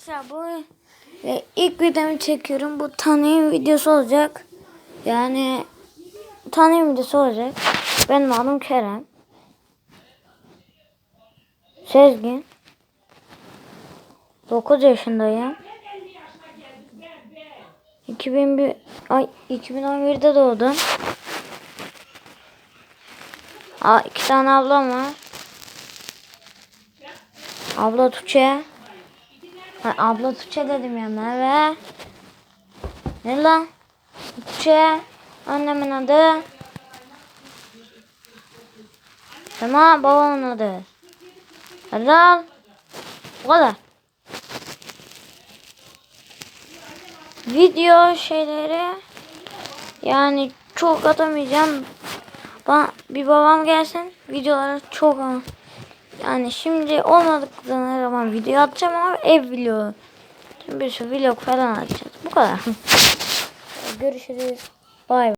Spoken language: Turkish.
Arkadaşlar bu e, ilk videomu çekiyorum. Bu tanıyım videosu olacak. Yani tanıyım videosu olacak. Benim adım Kerem. Sezgin. 9 yaşındayım. 2001 ay 2011'de doğdum. Aa, iki tane ablam var. Abla Tuğçe. Ha, abla Tuğçe dedim ya Merve. Ne lan? Tuğçe. Annemin adı. Sema babamın adı. Hadi al. Kadar. Video şeyleri yani çok atamayacağım. Ba bir babam gelsin videoları çok yani şimdi olmadıklarına zaman video atacağım ama ev vlogu. Şimdi bir sürü vlog falan atacağız. Bu kadar. Görüşürüz. Bay bay.